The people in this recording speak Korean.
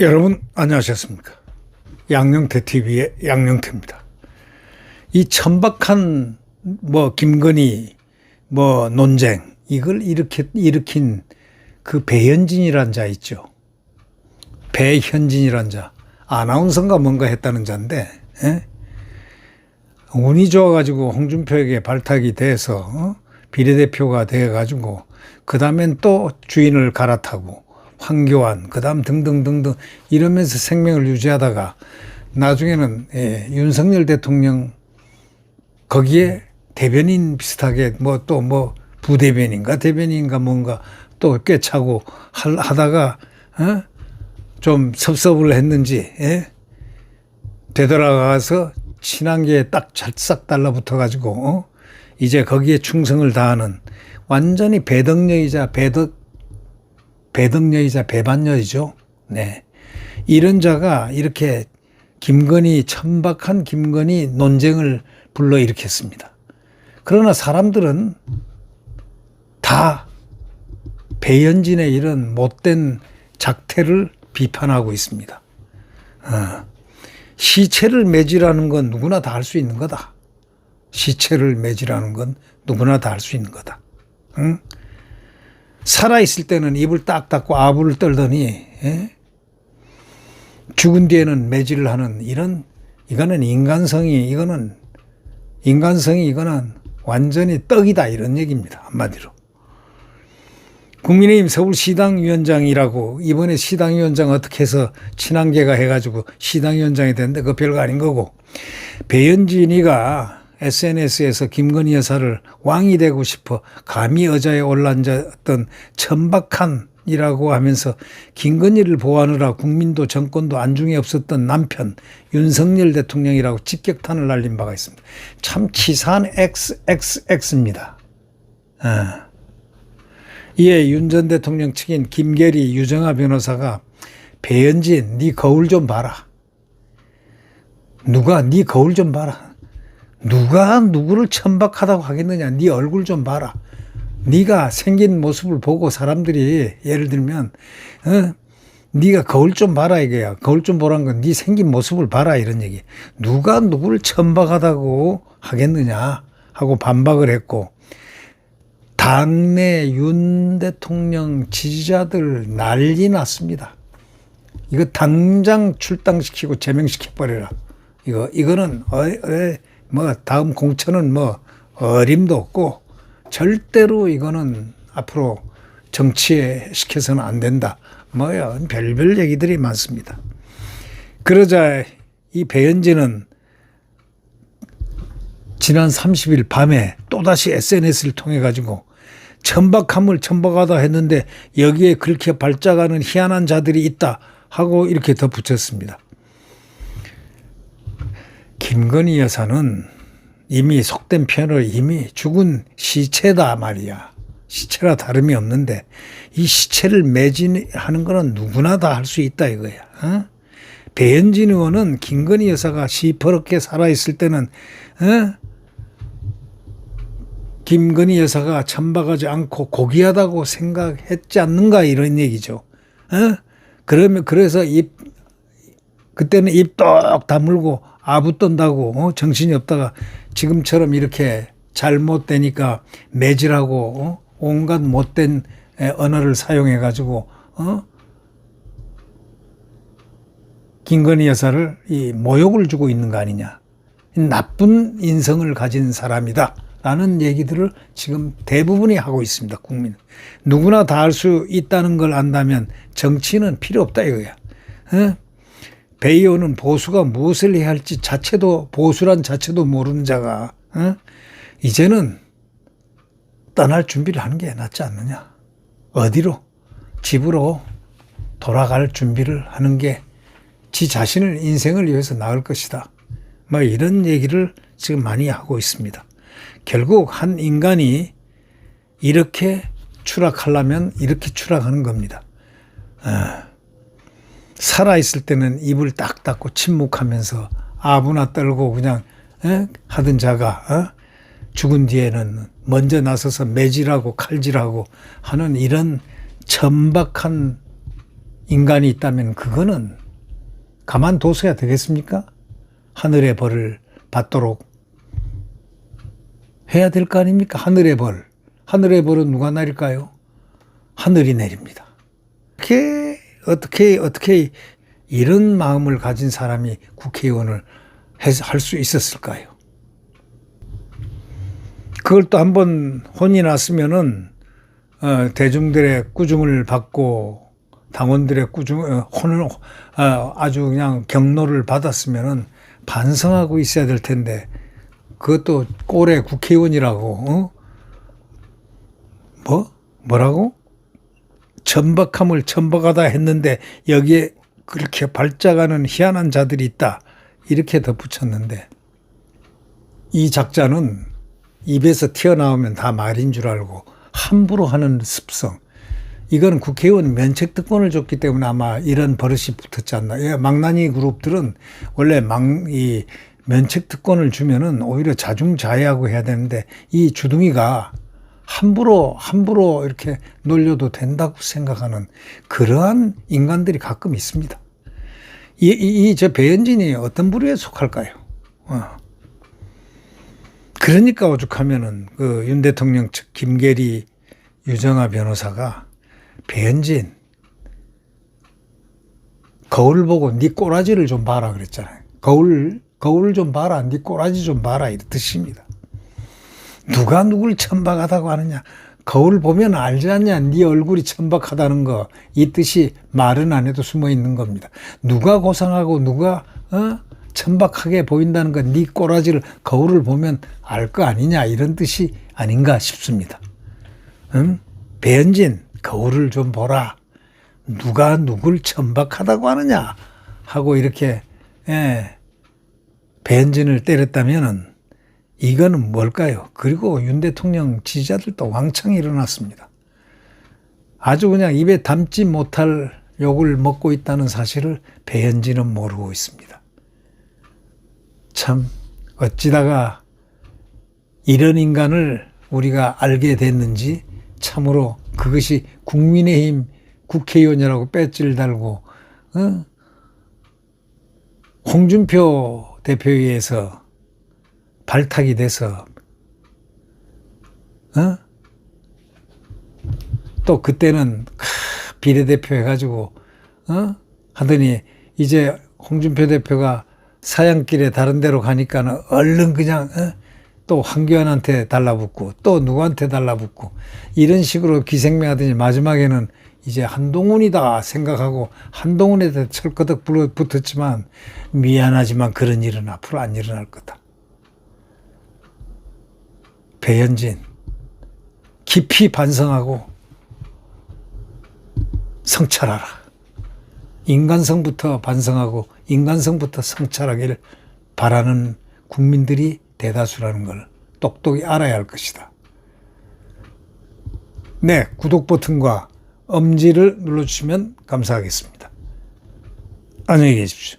여러분 안녕하셨습니까? 양영태 TV의 양영태입니다. 이 천박한 뭐 김건희 뭐 논쟁 이걸 일으켜 일으킨 그 배현진이란 자 있죠. 배현진이란 자 아나운서인가 뭔가 했다는 자인데 예? 운이 좋아가지고 홍준표에게 발탁이 돼서 어? 비례대표가 돼가지고 그 다음엔 또 주인을 갈아타고 황교안 그다음 등등등등 이러면서 생명을 유지하다가 나중에는 예, 윤석열 대통령 거기에 대변인 비슷하게 뭐 또뭐 부대변인가 대변인가 뭔가 또 꿰차고 하다가 어? 좀 섭섭을 했는지 예? 되돌아가서 친한계에 딱 찰싹 달라붙어 가지고 어? 이제 거기에 충성을 다하는 완전히 배덕녀이자 배덕 배덕녀이자 배반녀이죠. 네. 이런 자가 이렇게 김건희 천박한 김건희 논쟁을 불러 일으켰습니다. 그러나 사람들은 다 배현진의 이런 못된 작태를 비판하고 있습니다. 어. 시체를 매질하는 건 누구나 다 할 수 있는 거다. 시체를 매질하는 건 누구나 다 할 수 있는 거다. 응? 살아있을 때는 입을 딱 닫고 아부를 떨더니 예? 죽은 뒤에는 매질을 하는 이런 이거는 인간성이 이거는 인간성이 이거는 완전히 떡이다 이런 얘기입니다 한마디로 국민의힘 서울시당위원장이라고 이번에 시당위원장 어떻게 해서 친한계가 해가지고 시당위원장이 됐는데 그거 별거 아닌 거고 배현진이가 SNS에서 김건희 여사를 왕이 되고 싶어 감히 의자에 올라앉았던 천박한 이라고 하면서 김건희를 보호하느라 국민도 정권도 안중에 없었던 남편 윤석열 대통령이라고 직격탄을 날린 바가 있습니다. 참 치사한 XXX입니다. 아. 이에 윤 전 대통령 측인 김계리 유정아 변호사가 배현진 네 거울 좀 봐라. 누가 네 거울 좀 봐라. 누가 누구를 천박하다고 하겠느냐. 네 얼굴 좀 봐라. 네가 생긴 모습을 보고 사람들이 예를 들면 어? 네가 거울 좀 봐라 이거야. 거울 좀 보란 건 네 생긴 모습을 봐라 이런 얘기. 누가 누구를 천박하다고 하겠느냐 하고 반박을 했고 당내 윤 대통령 지지자들 난리 났습니다. 이거 당장 출당시키고 제명시켜 버려라. 이거 이거는 어, 어, 뭐 다음 공천은 뭐 어림도 없고 절대로 이거는 앞으로 정치에 시켜서는 안 된다. 뭐야 별별 얘기들이 많습니다. 그러자 이 배현진은 지난 30일 밤에 또다시 SNS를 통해 가지고 천박함을 천박하다 했는데 여기에 그렇게 발작하는 희한한 자들이 있다 하고 이렇게 덧붙였습니다. 김건희 여사는 이미 속된 표현을 이미 죽은 시체다 말이야. 시체라 다름이 없는데 이 시체를 매진하는 거는 누구나 다 할 수 있다 이거야. 어? 배현진 의원은 김건희 여사가 시퍼렇게 살아있을 때는 어? 김건희 여사가 천박하지 않고 고귀하다고 생각했지 않는가 이런 얘기죠. 어? 그러면 그래서 입 그때는 입 똑 다물고 아부 떤다고 어? 정신이 없다가 지금처럼 이렇게 잘못되니까 매질하고 어? 온갖 못된 언어를 사용해 가지고 어? 김건희 여사를 이 모욕을 주고 있는 거 아니냐. 나쁜 인성을 가진 사람이다. 라는 얘기들을 지금 대부분이 하고 있습니다. 국민. 누구나 다 할 수 있다는 걸 안다면 정치는 필요 없다 이거야. 어? 베이오는 보수가 무엇을 해야 할지 자체도 보수란 자체도 모르는 자가 어? 이제는 떠날 준비를 하는 게 낫지 않느냐. 어디로? 집으로 돌아갈 준비를 하는 게 지 자신을 인생을 위해서 나을 것이다. 뭐 이런 얘기를 지금 많이 하고 있습니다. 결국 한 인간이 이렇게 추락하려면 이렇게 추락하는 겁니다. 어. 살아있을 때는 입을 딱 닫고 침묵하면서 아부나 떨고 그냥 에? 하던 자가 어? 죽은 뒤에는 먼저 나서서 매질하고 칼질하고 하는 이런 천박한 인간이 있다면 그거는 가만둬서야 되겠습니까? 하늘의 벌을 받도록 해야 될 거 아닙니까? 하늘의 벌. 하늘의 벌은 누가 내릴까요? 하늘이 내립니다. 어떻게, 어떻게, 어떻게 이런 마음을 가진 사람이 국회의원을 할 수 있었을까요? 그걸 또 한번 혼이 났으면은 어, 대중들의 꾸중을 받고 당원들의 꾸중 어, 혼을 어, 아주 그냥 경로를 받았으면은 반성하고 있어야 될 텐데 그것도 꼴의 국회의원이라고 어? 뭐 뭐라고 천박함을 천박하다 했는데 여기에 그렇게 발작하는 희한한 자들이 있다 이렇게 덧붙였는데 이 작자는 입에서 튀어나오면 다 말인 줄 알고 함부로 하는 습성. 이건 국회의원 면책 특권을 줬기 때문에 아마 이런 버릇이 붙었지 않나. 예, 망나니 그룹들은 원래 망, 이 면책 특권을 주면은 오히려 자중자애하고 해야 되는데 이 주둥이가 함부로, 함부로 이렇게 놀려도 된다고 생각하는 그러한 인간들이 가끔 있습니다. 이, 이, 저 배현진이 어떤 부류에 속할까요? 어. 그러니까 오죽하면은 그 윤 대통령 측 김계리 유정아 변호사가 배현진 거울 보고 네 꼬라지를 좀 봐라 그랬잖아요. 거울 거울 좀 봐라, 네 꼬라지 좀 봐라 이런 뜻입니다. 누가 누굴 천박하다고 하느냐? 거울 보면 알지 않냐? 네 얼굴이 천박하다는 거 이 뜻이 말은 안 해도 숨어 있는 겁니다. 누가 고상하고 누가 어? 천박하게 보인다는 건 네 꼬라지를 거울을 보면 알 거 아니냐 이런 뜻이 아닌가 싶습니다. 응? 배현진 거울을 좀 보라. 누가 누굴 천박하다고 하느냐 하고 이렇게 예, 배현진을 때렸다면은 이거는 뭘까요? 그리고 윤 대통령 지지자들도 왕창 일어났습니다. 아주 그냥 입에 담지 못할 욕을 먹고 있다는 사실을 배현진은 모르고 있습니다. 참 어찌다가 이런 인간을 우리가 알게 됐는지 참으로 그것이 국민의힘 국회의원이라고 배지를 달고 어? 홍준표 대표에 의해서 발탁이 돼서 어? 또 그때는 비례대표 해가지고 어? 하더니 이제 홍준표 대표가 사양길에 다른 데로 가니까는 얼른 그냥 어? 또 황교안한테 달라붙고 또 누구한테 달라붙고 이런 식으로 기생명하더니 마지막에는 이제 한동훈이다 생각하고 한동훈한테 철거덕 붙었지만 미안하지만 그런 일은 앞으로 안 일어날 거다. 배현진 깊이 반성하고 성찰하라. 인간성부터 반성하고 인간성부터 성찰하기를 바라는 국민들이 대다수라는 걸 똑똑히 알아야 할 것이다. 네, 구독 버튼과 엄지를 눌러주시면 감사하겠습니다. 안녕히 계십시오.